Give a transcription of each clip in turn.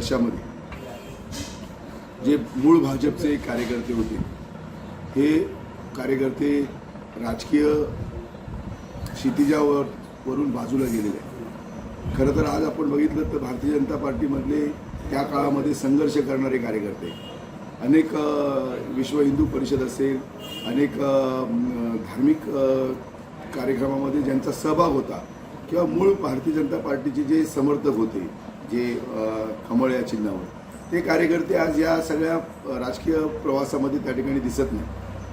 वर्षामध्ये. जे मूळ भाजपचे कार्यकर्ते होते हे कार्यकर्ते राजकीय क्षितिजावर वरून बाजूला गेलेले आहेत. खरं तर आज आपण बघितलं तर भारतीय जनता पार्टीमधले त्या काळामध्ये संघर्ष करणारे कार्यकर्ते अनेक विश्व हिंदू परिषद असेल अनेक धार्मिक कार्यक्रमामध्ये ज्यांचा सहभाग होता किंवा मूळ भारतीय जनता पार्टीचे जे समर्थक होते जे खमळ या चिन्हावर. ते कार्यकर्ते आज या सगळ्या राजकीय प्रवासामध्ये त्या ठिकाणी दिसत नाही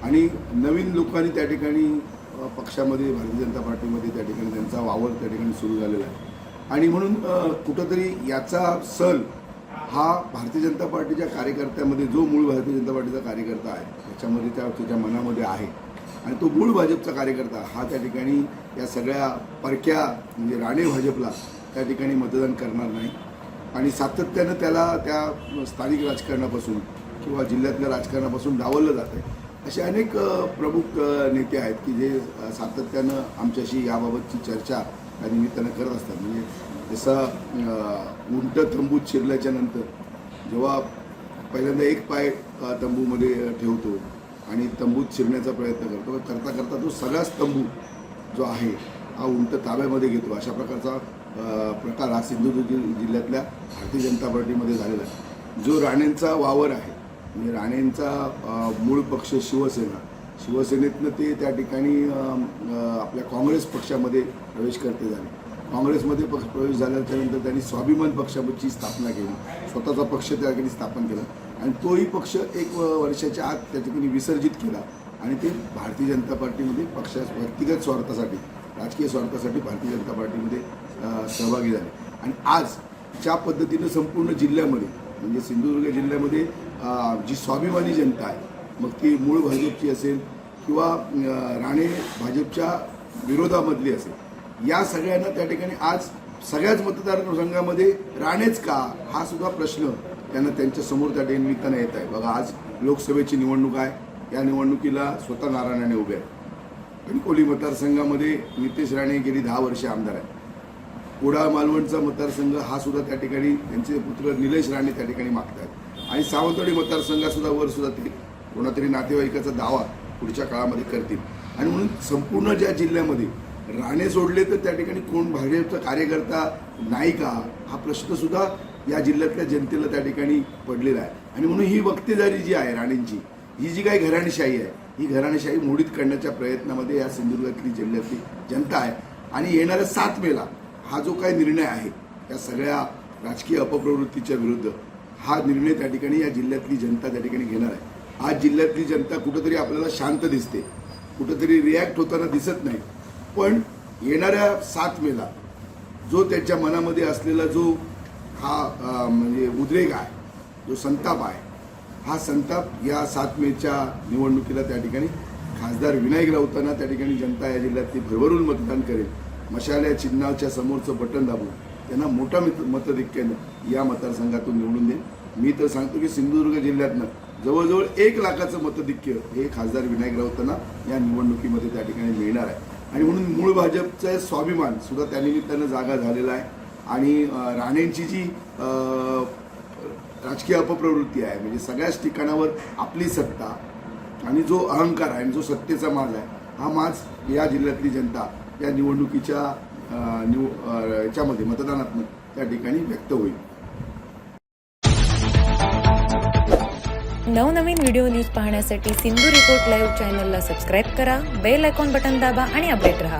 आणि नवीन लोकांनी त्या ठिकाणी पक्षामध्ये भारतीय जनता पार्टीमध्ये त्या ठिकाणी त्यांचा वावर त्या ठिकाणी सुरू झालेला आहे. आणि म्हणून कुठंतरी याचा सल हा भारतीय जनता पार्टीच्या कार्यकर्त्यामध्ये जो मूळ भारतीय जनता पार्टीचा कार्यकर्ता आहे त्याच्यामध्ये त्या त्याच्या मनामध्ये आहे. आणि तो मूळ भाजपचा कार्यकर्ता हा त्या ठिकाणी या सगळ्या परक्या म्हणजे राणे भाजपला त्या ठिकाणी मतदान करणार नाही. आणि सातत्यानं त्याला त्या स्थानिक राजकारणापासून किंवा जिल्ह्यातल्या राजकारणापासून डावललं जात आहे. असे अनेक प्रमुख नेते आहेत की जे सातत्यानं आमच्याशी याबाबतची चर्चा या निमित्तानं करत असतात. म्हणजे जसं उंट तंबूत शिरल्याच्या नंतर जेव्हा पहिल्यांदा एक पाय तंबूमध्ये ठेवतो आणि तंबूत शिरण्याचा प्रयत्न करतो करता करता तो सगळाच तंबू जो आहे हा उंट ताब्यामध्ये घेतो. अशा प्रकारचा प्रकार हा सिंधुदुर्ग जिल्ह्यातल्या भारतीय जनता पार्टीमध्ये झालेला आहे. जो राणेंचा वावर आहे म्हणजे राणेंचा मूळ पक्ष शिवसेना शिवसेनेतनं ते त्या ठिकाणी आपल्या काँग्रेस पक्षामध्ये प्रवेश करते झाले. काँग्रेसमध्ये पक्ष प्रवेश झाल्याच्यानंतर त्यांनी स्वाभिमान पक्षाची स्थापना केली. स्वतःचा पक्ष त्या ठिकाणी स्थापन केला. आणि तोही पक्ष एक वर्षाच्या आत त्या ठिकाणी विसर्जित केला. आणि ते भारतीय जनता पार्टीमध्ये पक्षा व्यक्तिगत स्वार्थासाठी राजकीय स्वार्थासाठी भारतीय जनता पार्टीमध्ये सहभागी झाले. आणि आज ज्या पद्धतीनं संपूर्ण जिल्ह्यामध्ये म्हणजे सिंधुदुर्ग जिल्ह्यामध्ये जी स्वाभिमानी जनता आहे मग ती मूळ भाजपची असेल किंवा राणे भाजपच्या विरोधामधली असेल या सगळ्यांना त्या ठिकाणी आज सगळ्याच मतदारसंघामध्ये राणेच का हा सुद्धा प्रश्न त्यांना त्यांच्यासमोर त्या ठिकाणी निमित्तानं येत आहे. बघा आज लोकसभेची निवडणूक आहे. या निवडणुकीला स्वतः नारायणाने उभे आहेत. कणकोली मतदारसंघामध्ये नितेश राणे गेली दहा वर्षे आमदार आहेत. कुडाळ मालवणचा मतदारसंघ हा सुद्धा त्या ठिकाणी त्यांचे पुत्र निलेश राणे त्या ठिकाणी मागतात आणि सावंतवाडी मतदारसंघासुद्धा वर सुद्धा ते कोणातरी नातेवाईकाचा दावा पुढच्या काळामध्ये करतील. आणि म्हणून संपूर्ण ज्या जिल्ह्यामध्ये राणे सोडले तर त्या ठिकाणी कोण भाजपचा कार्यकर्ता नाही का हा प्रश्नसुद्धा या जिल्ह्यातल्या जनतेला त्या ठिकाणी पडलेला आहे. आणि म्हणून ही वक्तेदारी जी आहे राणेंची ही जी काही घराणेशाही आहे ही घराणेशाही मोडीत काढण्याच्या प्रयत्नामध्ये या सिंधुदुर्गातली जिल्ह्यातली जनता आहे. आणि येणाऱ्या सात मेला हा जो काही निर्णय आहे या सगळ्या राजकीय अपप्रवृत्तीच्या विरुद्ध हा निर्णय त्या ठिकाणी या जिल्ह्यातली जनता त्या ठिकाणी घेणार आहे. आज जिल्ह्यातली जनता कुठंतरी आपल्याला शांत दिसते कुठंतरी रिॲक्ट होताना दिसत नाही. पण येणाऱ्या सात मेला जो त्याच्या मनामध्ये असलेला जो हा म्हणजे उद्रेक आहे जो संताप आहे हा संताप या सात मेच्या निवडणुकीला त्या ठिकाणी खासदार विनायक राऊतांना त्या ठिकाणी जनता या जिल्ह्यातली भरभरून मतदान करेल. मशाल्या चिन्हाच्या समोरचं बटन दाबून त्यांना मोठा मित मतधिक्यानं या मतदारसंघातून निवडून देईल. मी तर सांगतो की सिंधुदुर्ग जिल्ह्यातनं जवळजवळ एक लाखाचं मतधिक्य हे खासदार विनायक राऊतांना या निवडणुकीमध्ये त्या ठिकाणी मिळणार आहे. आणि म्हणून मूळ भाजपचं स्वाभिमान सुद्धा त्यानिमित्तानं जागा झालेला आहे. आणि राणेंची जी राजकीय अपप्रवृत्ती आहे. म्हणजे सगळ्याच ठिकाणावर आपली सत्ता आणि जो अहंकार आहे आणि जो सत्तेचा माज आहे हा माज या जिल्ह्यातली जनता या निवडणुकीच्या निव याच्यामध्ये मतदानातनं त्या ठिकाणी व्यक्त होईल. नवनवीन व्हिडिओ न्यूज पाहण्यासाठी सिंधू रिपोर्ट लाईव्ह चॅनलला सबस्क्राईब करा बेल आयकॉन बटन दाबा आणि अपडेट रहा.